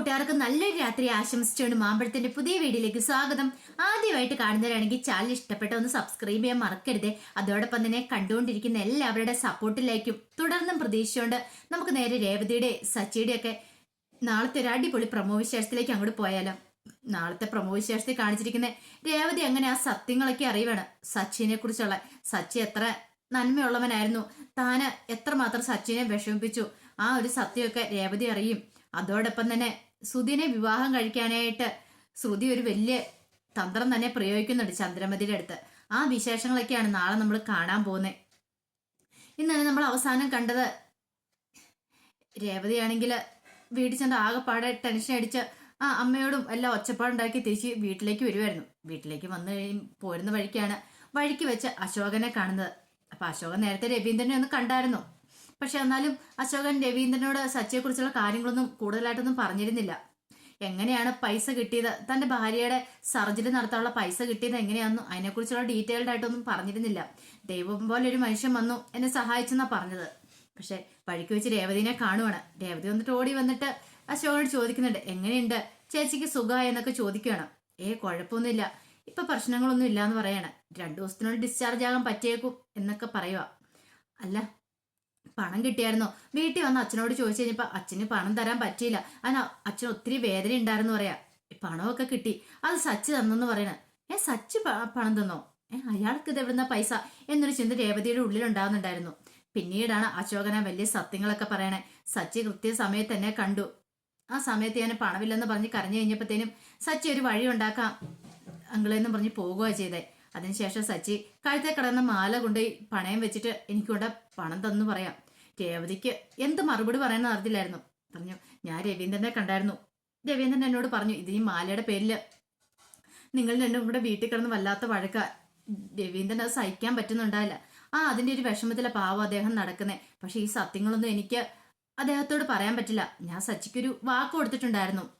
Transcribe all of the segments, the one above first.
കൂട്ടുകാർക്ക് നല്ലൊരു രാത്രി ആശംസിച്ചുകൊണ്ട് മാമ്പഴത്തിന്റെ പുതിയ വീഡിയോയിലേക്ക് സ്വാഗതം. ആദ്യമായിട്ട് കാണുന്നവരാണെങ്കിൽ ചാനൽ ഇഷ്ടപ്പെട്ട ഒന്ന് സബ്സ്ക്രൈബ് ചെയ്യാൻ മറക്കരുത്. അതോടൊപ്പം തന്നെ കണ്ടുകൊണ്ടിരിക്കുന്ന എല്ലാവരുടെ സപ്പോർട്ടിലേക്കും തുടർന്നും പ്രതീക്ഷിച്ചുകൊണ്ട് നമുക്ക് നേരെ രേവതിയുടെ സച്ചിയുടെ ഒക്കെ നാളത്തെ ഒരു അടിപൊളി പ്രമോ വിശേഷത്തിലേക്ക് അങ്ങോട്ട് പോയാലോ. നാളത്തെ പ്രമോ വിശേഷത്തിൽ കാണിച്ചിരിക്കുന്ന രേവതി അങ്ങനെ ആ സത്യങ്ങളൊക്കെ അറിയുവാണ് സച്ചിനെ കുറിച്ചുള്ള സച്ചി എത്ര നന്മയുള്ളവനായിരുന്നു. താന് എത്രമാത്രം സച്ചിനെ വിഷമിപ്പിച്ചു. ആ ഒരു സത്യമൊക്കെ രേവതി അറിയും. അതോടൊപ്പം തന്നെ ശ്രുതിനെ വിവാഹം കഴിക്കാനായിട്ട് ശ്രുതി ഒരു വലിയ തന്ത്രം തന്നെ പ്രയോഗിക്കുന്നുണ്ട് ചന്ദ്രമതിയുടെ അടുത്ത്. ആ വിശേഷങ്ങളൊക്കെയാണ് നാളെ നമ്മൾ കാണാൻ പോകുന്നത്. ഇന്നലെ നമ്മൾ അവസാനം കണ്ടത് രേവതിയാണെങ്കിൽ വീട്ടിൽ ചെന്ന് ആകെപ്പാടെ ടെൻഷൻ അടിച്ച് ആ അമ്മയോടും എല്ലാം ഒച്ചപ്പാടുണ്ടാക്കി തിരിച്ച് വീട്ടിലേക്ക് വരുമായിരുന്നു വീട്ടിലേക്ക് വന്നു കഴിയും പോരുന്ന വഴിക്കാണ് വഴിക്ക് വെച്ച് അശോകനെ കാണുന്നത്. അപ്പൊ അശോകൻ നേരത്തെ രവീന്ദ്രനെ ഒന്ന് കണ്ടായിരുന്നു. പക്ഷെ എന്നാലും അശോകൻ രവീന്ദ്രനോട് സച്ചിയെക്കുറിച്ചുള്ള കാര്യങ്ങളൊന്നും കൂടുതലായിട്ടൊന്നും പറഞ്ഞിരുന്നില്ല. എങ്ങനെയാണ് പൈസ കിട്ടിയത്? തന്റെ ഭാര്യയുടെ സർജറി നടത്താനുള്ള പൈസ കിട്ടിയത് എങ്ങനെയാണെന്നും അതിനെക്കുറിച്ചുള്ള ഡീറ്റെയിൽഡ് ആയിട്ടൊന്നും പറഞ്ഞിരുന്നില്ല. ദൈവം പോലെ ഒരു മനുഷ്യൻ വന്നു എന്നെ സഹായിച്ചെന്നാ പറഞ്ഞത്. പക്ഷെ വഴിക്ക് വെച്ച് രേവതിനെ കാണുവാണ്. രേവതി വന്നിട്ട് ഓടി വന്നിട്ട് അശോകനോട് ചോദിക്കുന്നുണ്ട് എങ്ങനെയുണ്ട്? ചേച്ചിക്ക് സുഖമായി? എന്നൊക്കെ ചോദിക്കുകയാണ് ഏ കുഴപ്പമൊന്നുമില്ല. ഇപ്പൊ പ്രശ്നങ്ങളൊന്നും ഇല്ലാന്ന് പറയാണ്. രണ്ടു ദിവസത്തിനുള്ളിൽ ഡിസ്ചാർജ് ആകാൻ പറ്റിയേക്കും എന്നൊക്കെ പറയുക അല്ല പണം കിട്ടിയായിരുന്നോ? വീട്ടിൽ വന്ന് അച്ഛനോട് ചോദിച്ചു കഴിഞ്ഞപ്പോ അച്ഛന് പണം തരാൻ പറ്റിയില്ല. അതിന് അച്ഛൻ ഒത്തിരി വേദന ഉണ്ടായിരുന്നു പറയാ. പണമൊക്കെ കിട്ടി. അത് സച്ച് തന്നെന്ന് പറയണ. ഏ സച്ച് പണം തന്നോ? ഏ അയാൾക്ക് ഇത് എവിടുന്ന പൈസ? എന്നൊരു ചിന്ത രേവതിയുടെ ഉള്ളിൽ ഉണ്ടാകുന്നുണ്ടായിരുന്നു പിന്നീടാണ് അശോകന വലിയ സത്യങ്ങളൊക്കെ പറയണേ. സച്ചി കൃത്യസമയത്ത് തന്നെ കണ്ടു. ആ സമയത്ത് ഞാൻ പണമില്ലെന്ന് പറഞ്ഞ് കരഞ്ഞു കഴിഞ്ഞപ്പോഴത്തേനും സച്ചി ഒരു വഴി ഉണ്ടാക്കാം അങ്ങളെന്ന് പറഞ്ഞ് പോകുക ചെയ്തേ. അതിനുശേഷം സച്ചി കഴുത്തെ കിടന്ന മാല കൊണ്ടുപോയി പണയം വെച്ചിട്ട് എനിക്കിവിടെ പണം തന്നു പറയാം. രേവതിക്ക് എന്ത് മറുപടി പറയാൻ അറിയില്ലായിരുന്നു പറഞ്ഞു ഞാൻ രവീന്ദ്രനെ കണ്ടായിരുന്നു. രവീന്ദ്രൻ എന്നോട് പറഞ്ഞു ഇത് ഈ മാലയുടെ പേരിൽ നിങ്ങൾ രണ്ടും ഇവിടെ വീട്ടിൽ കിടന്ന് വല്ലാത്ത വഴക്ക. രവീന്ദ്രൻ അത് സഹിക്കാൻ പറ്റുന്നുണ്ടായില്ല. ആ അതിന്റെ ഒരു വിഷമത്തിലെ പാവം അദ്ദേഹം നടക്കുന്നേ. പക്ഷെ ഈ സത്യങ്ങളൊന്നും എനിക്ക് അദ്ദേഹത്തോട് പറയാൻ പറ്റില്ല. ഞാൻ സച്ചിക്കൊരു വാക്ക് കൊടുത്തിട്ടുണ്ടായിരുന്നു.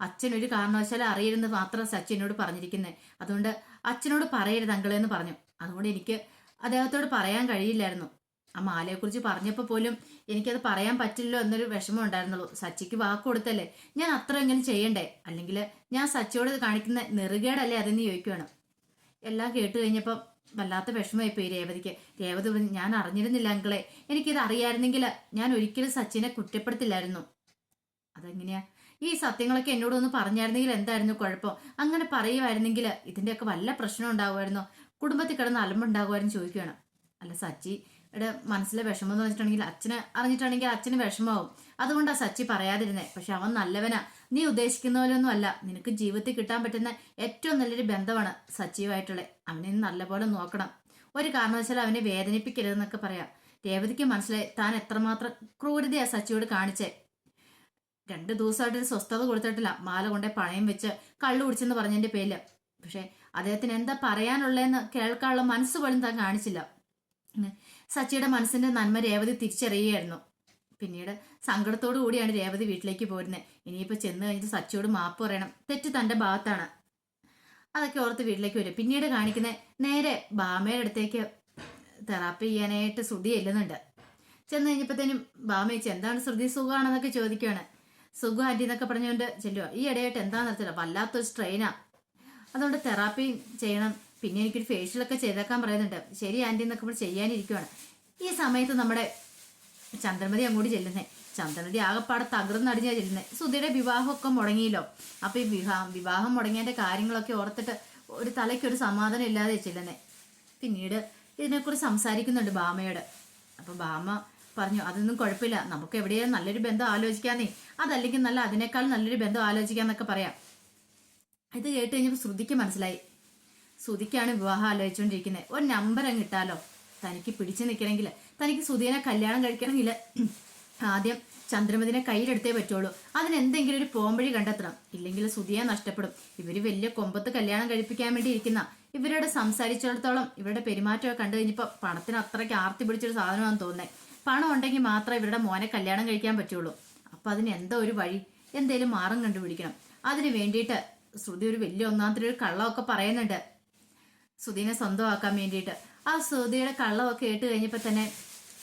അച്ഛൻ ഒരു കാരണവശാലും അറിയരുതെന്ന് മാത്രം സച്ചിനോട് പറഞ്ഞിരിക്കുന്നത് അതുകൊണ്ട് അച്ഛനോട് പറയരുത് അങ്കളെന്ന് പറഞ്ഞു. അതുകൊണ്ട് എനിക്ക് അദ്ദേഹത്തോട് പറയാൻ കഴിയില്ലായിരുന്നു. ആ മാലയെക്കുറിച്ച് പറഞ്ഞപ്പോൾ പോലും എനിക്കത് പറയാൻ പറ്റില്ലല്ലോ എന്നൊരു വിഷമം ഉണ്ടായിരുന്നുള്ളൂ. സച്ചിക്ക് വാക്ക് കൊടുത്തല്ലേ? ഞാൻ അത്ര എങ്ങനെ ചെയ്യണ്ടേ? അല്ലെങ്കിൽ ഞാൻ സച്ചിയോട് കാണിക്കുന്ന നെറുകേടല്ലേ അതെന്ന് ചോദിക്കുകയാണ് എല്ലാം കേട്ട് കഴിഞ്ഞപ്പം വല്ലാത്ത വിഷമമായി പോയി രേവതിക്ക്. രേവതി ഞാൻ അറിഞ്ഞിരുന്നില്ല അങ്കിളെ. എനിക്കിത് അറിയായിരുന്നെങ്കിൽ ഞാൻ ഒരിക്കലും സച്ചിനെ കുറ്റപ്പെടുത്തില്ലായിരുന്നു. അതെങ്ങനെയാ? ഈ സത്യങ്ങളൊക്കെ എന്നോടൊന്ന് പറഞ്ഞായിരുന്നെങ്കിൽ എന്തായിരുന്നു കുഴപ്പം? അങ്ങനെ പറയുമായിരുന്നെങ്കിൽ ഇതിന്റെയൊക്കെ വല്ല പ്രശ്നം ഉണ്ടാകുമായിരുന്നു കുടുംബത്തിൽ കിടന്ന് അലമ്പുണ്ടാകുമായിരുന്നു ചോദിക്കുകയാണ്. അല്ല സച്ചിയുടെ മനസ്സിലെ വിഷമം എന്ന് വെച്ചിട്ടുണ്ടെങ്കിൽ അച്ഛന് അറിഞ്ഞിട്ടുണ്ടെങ്കിൽ അച്ഛന് വിഷമാവും അതുകൊണ്ടാ സച്ചി പറയാതിരുന്നേ. പക്ഷെ അവൻ നല്ലവനാ. നീ ഉദ്ദേശിക്കുന്ന പോലെയൊന്നും അല്ല. നിനക്ക് ജീവിതത്തിൽ കിട്ടാൻ പറ്റുന്ന ഏറ്റവും നല്ലൊരു ബന്ധമാണ് സച്ചിയുമായിട്ടുള്ളത് അവനെ നല്ലപോലെ നോക്കണം. ഒരു കാരണവശാലും അവനെ വേദനിപ്പിക്കരുതെന്നൊക്കെ പറയാം. രേവതിക്ക് മനസ്സിലായി താൻ എത്രമാത്രം ക്രൂരതയാ സച്ചിയോട് കാണിച്ചേ. രണ്ട് ദിവസമായിട്ട് ഒരു സ്വസ്ഥത കൊടുത്തിട്ടില്ല. മാല കൊണ്ടേ പണയം വെച്ച് കള്ളു കുടിച്ചെന്ന് പറഞ്ഞതിന്റെ പേരിൽ. പക്ഷെ അദ്ദേഹത്തിന് എന്താ പറയാനുള്ളതെന്ന് കേൾക്കാനുള്ള മനസ്സ് പോലും താൻ കാണിച്ചില്ല. സച്ചിയുടെ മനസ്സിന്റെ നന്മ രേവതി തിരിച്ചറിയുകയായിരുന്നു. പിന്നീട് സങ്കടത്തോടു കൂടിയാണ് രേവതി വീട്ടിലേക്ക് പോരുന്നത് ഇനിയിപ്പോ ചെന്ന് കഴിഞ്ഞിട്ട് സച്ചിയോട് മാപ്പ് പറയണം. തെറ്റ് തന്റെ ഭാഗത്താണ്. അതൊക്കെ ഓർത്ത് വീട്ടിലേക്ക് വരും. പിന്നീട് കാണിക്കുന്ന നേരെ ബാമയുടെ അടുത്തേക്ക് തെറാപ്പി ചെയ്യാനായിട്ട് ശ്രുതി ചെല്ലുന്നുണ്ട്. ചെന്ന് കഴിഞ്ഞപ്പോഴത്തേനും ബാമ ചോദിച്ചു എന്താണ് ശ്രുതി സുഖമാണെന്നൊക്കെ ചോദിക്കുകയാണ് സുഖം ആന്റി എന്നൊക്കെ പറഞ്ഞുകൊണ്ട് ചെല്ലുക ഈ ഇടയായിട്ട് എന്താണെന്ന് അറിയില്ല വല്ലാത്തൊരു സ്ട്രെയിനാ അതുകൊണ്ട് തെറാപ്പി ചെയ്യണം. പിന്നെ എനിക്കൊരു ഫേഷ്യലൊക്കെ ചെയ്തേക്കാൻ പറയുന്നുണ്ട്. ശരി ആന്റി എന്നൊക്കെ ഇപ്പോൾ ചെയ്യാനിരിക്കുവാണ്. ഈ സമയത്ത് നമ്മുടെ ചന്ദ്രമതി അങ്ങോട്ട് ചെല്ലുന്നേ. ചന്ദ്രമതി ആകെപ്പാടെ തകർന്നടിഞ്ഞാ ചെല്ലുന്നേ. സുധിയുടെ വിവാഹമൊക്കെ മുടങ്ങിയല്ലോ. അപ്പൊ ഈ വിവാഹം വിവാഹം മുടങ്ങിയതിന്റെ കാര്യങ്ങളൊക്കെ ഓർത്തിട്ട് ഒരു തലയ്ക്കൊരു സമാധാനം ഇല്ലാതെ ചെല്ലുന്നേ. പിന്നീട് ഇതിനെക്കുറിച്ച് സംസാരിക്കുന്നുണ്ട് ബാമയോട് അപ്പൊ ബാമ പറഞ്ഞു അതൊന്നും കുഴപ്പമില്ല. നമുക്ക് എവിടെയാ നല്ലൊരു ബന്ധം ആലോചിക്കാന്നേ. അതല്ലെങ്കിൽ നല്ല അതിനേക്കാൾ നല്ലൊരു ബന്ധം ആലോചിക്കാന്നൊക്കെ പറയാം. ഇത് കേട്ട് കഴിഞ്ഞപ്പോൾ ശ്രുതിക്ക് മനസ്സിലായി. ശ്രുതിക്കാണ് വിവാഹം ആലോചിച്ചുകൊണ്ടിരിക്കുന്നത് ഒരു നമ്പർ അങ്ങ് ഇട്ടാലോ? തനിക്ക് പിടിച്ചു നിൽക്കണമെങ്കിൽ തനിക്ക് സുധീനെ കല്യാണം കഴിക്കണമെങ്കിൽ ആദ്യം ചന്ദ്രമതിനെ കയ്യിലെടുത്തേ പറ്റുള്ളൂ. അതിനെന്തെങ്കിലും ഒരു പോംവഴി കണ്ടെത്തണം. ഇല്ലെങ്കിൽ സുധിയെ നഷ്ടപ്പെടും. ഇവർ വലിയ കൊമ്പത്ത് കല്യാണം കഴിപ്പിക്കാൻ വേണ്ടി ഇരിക്കുന്ന. ഇവരോട് സംസാരിച്ചിടത്തോളം ഇവരുടെ പെരുമാറ്റമൊക്കെ കണ്ടു കഴിഞ്ഞപ്പോൾ പണത്തിന് അത്രയ്ക്ക് ആർത്തി പിടിച്ചൊരു സാധനമാണെന്ന് തോന്നുന്നത് പണം ഉണ്ടെങ്കിൽ മാത്രമേ ഇവരുടെ മോനെ കല്യാണം കഴിക്കാൻ പറ്റുള്ളൂ. അപ്പൊ അതിന് എന്തോ ഒരു വഴി? എന്തേലും മാറും കണ്ടുപിടിക്കണം. അതിന് വേണ്ടിയിട്ട് ശ്രുതി ഒരു വലിയ ഒന്നാമത്തെ ഒരു കള്ളമൊക്കെ പറയുന്നുണ്ട്. ശ്രുതിനെ സ്വന്തമാക്കാൻ വേണ്ടിയിട്ട്. ആ ശ്രുതിയുടെ കള്ളമൊക്കെ കേട്ട് കഴിഞ്ഞപ്പോൾ തന്നെ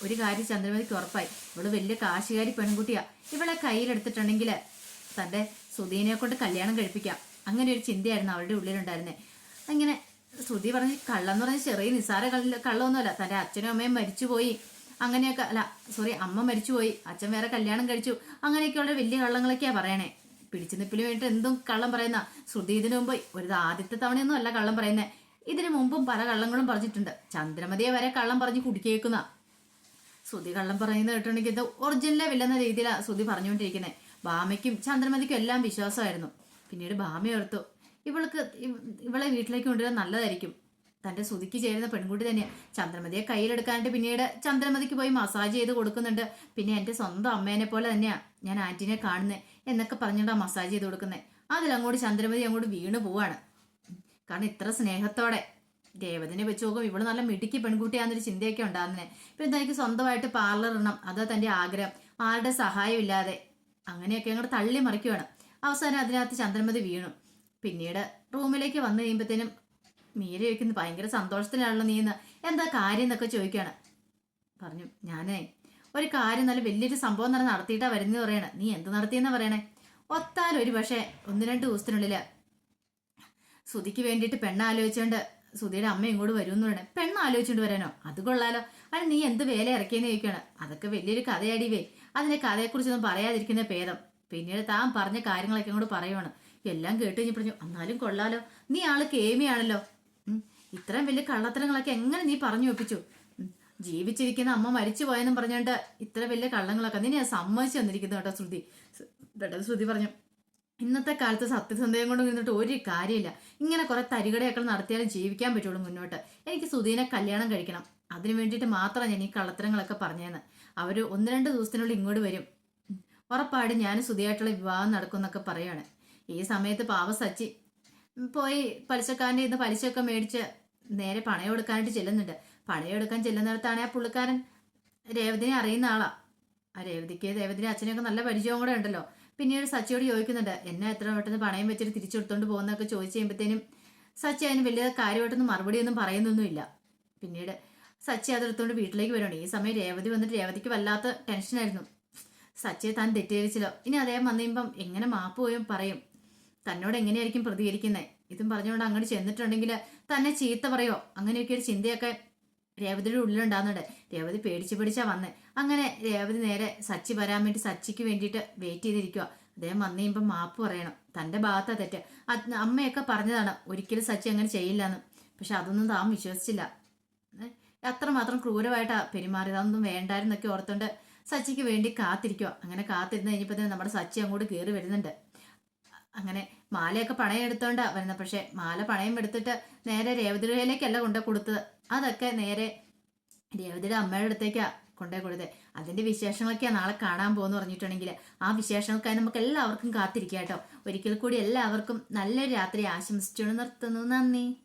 ഒരു കാര്യം ചന്ദ്രമതിക്ക് ഉറപ്പായി. ഇവൾ വലിയ കാശുകാരി പെൺകുട്ടിയാ. ഇവളെ കയ്യിലെടുത്തിട്ടുണ്ടെങ്കിൽ തന്റെ സുധീനെ കൊണ്ട് കല്യാണം കഴിപ്പിക്കാം. അങ്ങനെ ഒരു ചിന്തയായിരുന്നു അവളുടെ ഉള്ളിലുണ്ടായിരുന്നത് അങ്ങനെ ശ്രുതി പറഞ്ഞ് കള്ളം എന്ന് പറഞ്ഞ ചെറിയ നിസ്സാര കള്ള കള്ളമൊന്നുമല്ല തന്റെ അച്ഛനും അമ്മയും മരിച്ചുപോയി. അങ്ങനെയൊക്കെ അല്ല സോറി അമ്മ മരിച്ചുപോയി അച്ഛൻ വേറെ കല്യാണം കഴിച്ചു അങ്ങനെയൊക്കെയുള്ള വലിയ കള്ളങ്ങളൊക്കെയാ പറയണേ. പിടിച്ചു നിപ്പിന് വേണ്ടിയിട്ട് എന്തും കള്ളം പറയുന്ന ശ്രുതി ഇതിനു മുമ്പ് ഒരു ആദ്യത്തെ തവണയൊന്നും അല്ല കള്ളം പറയുന്നേ. ഇതിനു മുമ്പും പല കള്ളങ്ങളും പറഞ്ഞിട്ടുണ്ട്. ചന്ദ്രമതിയെ വരെ കള്ളം പറഞ്ഞ് കുടിക്കേക്കുന്ന ശ്രുതി കള്ളം പറയുന്നത് കേട്ടുണ്ടെങ്കിൽ ഇത് ഒറിജിനലെ വില്ലെന്ന രീതിയിലാണ് ശ്രുതി പറഞ്ഞുകൊണ്ടിരിക്കുന്നത് ഭാമയ്ക്കും ചന്ദ്രമതിക്കും എല്ലാം വിശ്വാസമായിരുന്നു. പിന്നീട് ഭാമ ഓർത്തു ഇവൾക്ക് ഇവളെ വീട്ടിലേക്ക് കൊണ്ടുവരാൻ നല്ലതായിരിക്കും. തന്റെ ശ്രുതിക്ക് ചേരുന്ന പെൺകുട്ടി തന്നെയാണ് ചന്ദ്രമതിയെ കയ്യിലെടുക്കാനായിട്ട് പിന്നീട് ചന്ദ്രമതിക്ക് പോയി മസാജ് ചെയ്ത് കൊടുക്കുന്നുണ്ട്. പിന്നെ എന്റെ സ്വന്തം അമ്മേനെ പോലെ തന്നെയാ ഞാൻ ആന്റിനെ കാണുന്നത് എന്നൊക്കെ പറഞ്ഞിട്ടാണ് മസാജ് ചെയ്ത് കൊടുക്കുന്നത് അതിലങ്ങോട്ട് ചന്ദ്രമതി അങ്ങോട്ട് വീണ് പോവാണ്. കാരണം ഇത്ര സ്നേഹത്തോടെ ദേവതനെ വെച്ച് നോക്കും ഇവൾ നല്ല മിടുക്കി പെൺകുട്ടിയാണെന്നൊരു ചിന്തയൊക്കെ ഉണ്ടാകുന്നേ പിന്നെ തനിക്ക് സ്വന്തമായിട്ട് പാർലർ ഇടണം. അതാ തന്റെ ആഗ്രഹം. ആരുടെ സഹായം ഇല്ലാതെ അങ്ങനെയൊക്കെ അങ്ങോട്ട് തള്ളി മറിക്കുവാണ് അവസാനം അതിനകത്ത് ചന്ദ്രമതി വീണു. പിന്നീട് റൂമിലേക്ക് വന്നു കഴിയുമ്പോഴത്തേനും മീര ചോദിക്കുന്നു ഭയങ്കര സന്തോഷത്തിലാണല്ലോ നീന്ന് എന്താ കാര്യം എന്നൊക്കെ ചോദിക്കുകയാണ്. പറഞ്ഞു ഞാനേ ഒരു കാര്യം നല്ല വലിയൊരു സംഭവം തന്നെ നടത്തിയിട്ടാ വരുന്നത് പറയണേ. നീ എന്ത് നടത്തിയെന്നാ പറയണേ? ഒത്താൽ ഒരു പക്ഷേ ഒന്ന് രണ്ട് ദിവസത്തിനുള്ളിൽ സുധിക്ക് വേണ്ടിയിട്ട് പെണ്ണ് ആലോചിച്ചുകൊണ്ട് സുധിയുടെ അമ്മ ഇങ്ങോട്ട് വരും എന്ന് പറയണേ. പെണ്ണ് ആലോചിച്ചുകൊണ്ട് വരാനോ? അത് കൊള്ളാലോ. അത് നീ എന്ത് വേല ഇറക്കിയെന്ന് ചോദിക്കുകയാണ്. അതൊക്കെ വലിയൊരു കഥയടിവേ അതിന്റെ കഥയെക്കുറിച്ചൊന്നും പറയാതിരിക്കുന്ന ഭേദം. പിന്നീട് താൻ പറഞ്ഞ കാര്യങ്ങളൊക്കെ ഇങ്ങോട്ട് പറയുവാണ്. എല്ലാം കേട്ട് കഴിഞ്ഞ് പറഞ്ഞു എന്നാലും കൊള്ളാലോ. നീ ആൾ കേമിയാണല്ലോ. ഇത്രയും വലിയ കള്ളത്തരങ്ങളൊക്കെ എങ്ങനെ നീ പറഞ്ഞു ഒപ്പിച്ചു? ജീവിച്ചിരിക്കുന്ന അമ്മ മരിച്ചു പോയെന്നും പറഞ്ഞുകൊണ്ട് ഇത്ര വലിയ കള്ളങ്ങളൊക്കെ നീ ഞാൻ സമ്മതിച്ചു വന്നിരിക്കുന്നു കേട്ടോ ശ്രുതി. പെട്ടെന്ന് ശ്രുതി പറഞ്ഞു ഇന്നത്തെ കാലത്ത് സത്യസന്ധയം കൊണ്ട് നിന്നിട്ട് ഒരു കാര്യമില്ല. ഇങ്ങനെ കുറെ തരികടയൊക്കെ നടത്തിയാലും ജീവിക്കാൻ പറ്റുള്ളൂ മുന്നോട്ട്. എനിക്ക് സുധീനെ കല്യാണം കഴിക്കണം. അതിനു വേണ്ടിയിട്ട് മാത്രമാണ് ഞാൻ ഈ കള്ളത്തരങ്ങളൊക്കെ പറഞ്ഞതെന്ന് അവർ ഒന്ന് രണ്ട് ദിവസത്തിനുള്ളിൽ ഇങ്ങോട്ട് വരും. ഉറപ്പായിട്ട് ഞാൻ സുധിയായിട്ടുള്ള വിവാഹം നടക്കും എന്നൊക്കെ പറയാണ്. ഈ സമയത്ത് പാവ സച്ചി പോയി പലിശക്കാരന്റെ ഇന്ന് പലിശയൊക്കെ മേടിച്ച് നേരെ പണയം എടുക്കാനായിട്ട് ചെല്ലുന്നുണ്ട്. പണയം എടുക്കാൻ ചെല്ലുന്നിടത്താണ് ആ പുള്ളിക്കാരൻ രേവതിനെ അറിയുന്ന ആളാ. ആ രേവതിക്ക് രേവതിനെ അച്ഛനൊക്കെ നല്ല പരിചയവും കൂടെ ഉണ്ടല്ലോ. പിന്നീട് സച്ചിയോട് ചോദിക്കുന്നുണ്ട് എന്നെ എത്ര പെട്ടെന്ന് പണയം വെച്ചിട്ട് തിരിച്ചെടുത്തോണ്ട് പോകുന്നൊക്കെ ചോദിച്ചു കഴിയുമ്പോഴത്തേനും സച്ചി അതിന് വലിയ കാര്യമായിട്ടൊന്നും മറുപടിയൊന്നും പറയുന്നൊന്നുമില്ല പിന്നീട് സച്ചി അതെടുത്തോണ്ട് വീട്ടിലേക്ക് വരുവാണ്. ഈ സമയം രേവതി വന്നിട്ട് രേവതിക്ക് വല്ലാത്ത ടെൻഷനായിരുന്നു സച്ചിയെ താൻ തെറ്റിദ്ധരിച്ചല്ലോ. ഇനി അദ്ദേഹം വന്നു കഴിയുമ്പം എങ്ങനെ മാപ്പ് പോയും പറയും. തന്നോട് എങ്ങനെയായിരിക്കും പ്രതികരിക്കുന്നത് ഇതും പറഞ്ഞുകൊണ്ട് അങ്ങോട്ട് ചെന്നിട്ടുണ്ടെങ്കിൽ തന്നെ ചീത്ത പറയോ? അങ്ങനെയൊക്കെ ഒരു ചിന്തയൊക്കെ രേവതിയുടെ ഉള്ളിലുണ്ടാകുന്നുണ്ട് രേവതി പേടിച്ച് പിടിച്ചാ വന്ന്. അങ്ങനെ രേവതി നേരെ സച്ചി വരാൻ വേണ്ടി സച്ചിക്ക് വേണ്ടിയിട്ട് വെയിറ്റ് ചെയ്തിരിക്കുക അദ്ദേഹം വന്നു കഴിയുമ്പോൾ മാപ്പ് പറയണം. തന്റെ ഭാഗത്താ തെറ്റ്. അമ്മയൊക്കെ പറഞ്ഞതാണ്. ഒരിക്കലും സച്ചി അങ്ങനെ ചെയ്യില്ലെന്ന്. പക്ഷെ അതൊന്നും താൻ വിശ്വസിച്ചില്ല. അത്രമാത്രം ക്രൂരമായിട്ടാ പെരുമാറിയത് അതൊന്നും വേണ്ടായിരുന്നൊക്കെ ഓർത്തുകൊണ്ട് സച്ചിക്ക് വേണ്ടി കാത്തിരിക്കുക അങ്ങനെ കാത്തിരുന്ന് കഴിഞ്ഞപ്പോൾ തന്നെ നമ്മുടെ സച്ചി അങ്ങോട്ട് കയറി വരുന്നുണ്ട്. അങ്ങനെ മാലയൊക്കെ പണയം എടുത്തോണ്ടാ വരുന്നത് പക്ഷെ മാല പണയം എടുത്തിട്ട് നേരെ രേവതിയിലേക്കല്ല കൊണ്ടേ കൊടുത്തത്. അതൊക്കെ നേരെ രേവതിയുടെ അമ്മയുടെ അടുത്തേക്കാ കൊണ്ടേ കൊടുത്തത് അതിന്റെ വിശേഷങ്ങളൊക്കെയാ നാളെ കാണാൻ പോകുന്നു പറഞ്ഞിട്ടുണ്ടെങ്കിൽ ആ വിശേഷങ്ങൾക്കായി നമുക്ക് എല്ലാവർക്കും കാത്തിരിക്കാം കേട്ടോ. ഒരിക്കൽ കൂടി എല്ലാവർക്കും നല്ലൊരു രാത്രി ആശംസിച്ചുകൊണ്ട് നിർത്തുന്നു. നന്ദി.